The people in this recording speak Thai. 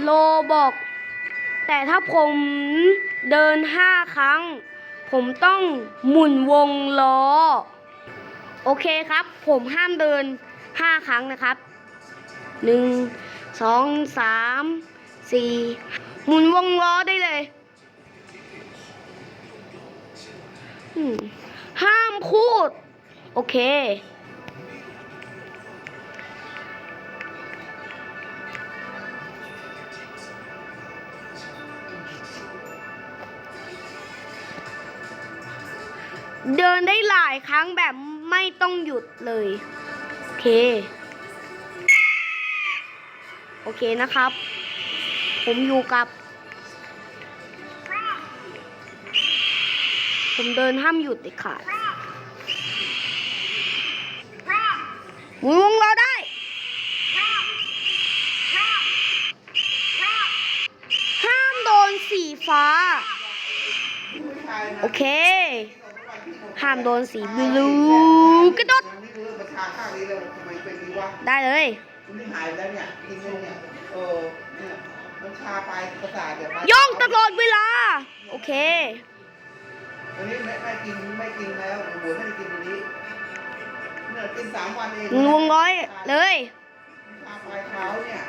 โลบอก แต่ถ้าผมเดินห้าครั้ง ผมต้องหมุนวงล้อ โอเคครับ ผมห้ามเดินห้าครั้งนะครับหนึ่งสองสามสี่หมุนวงล้อได้เลยห้ามพูด โอเค เดินได้หลายครั้งแบบไม่ต้องหยุดเลย โอเค โอเคนะครับ ผมอยู่กับ ผมเดินห้ามหยุดเด็ดขาดหมุนวงเราได้ห้ามโดนสีฟ้า โอเค ห้ามโดนสีบลูกระโดดนี่คือประชาข้างนี้เลยทำไมเป็นนี้วะได้เลยมันนี่หายไปแล้วเนี่ยกินเลยเนี่ยเออเนี่ยมันชาไปประสาทเดี๋ยวไปย่องตลอดเวลา โอเคอันนี้ไม่ไม่กินไม่กินแล้วหัวไม่ได้กินตัวนี้เนี่ยกินสามวันเองหมุนวงร้อยเลยชาปลายเท้าเนี่ย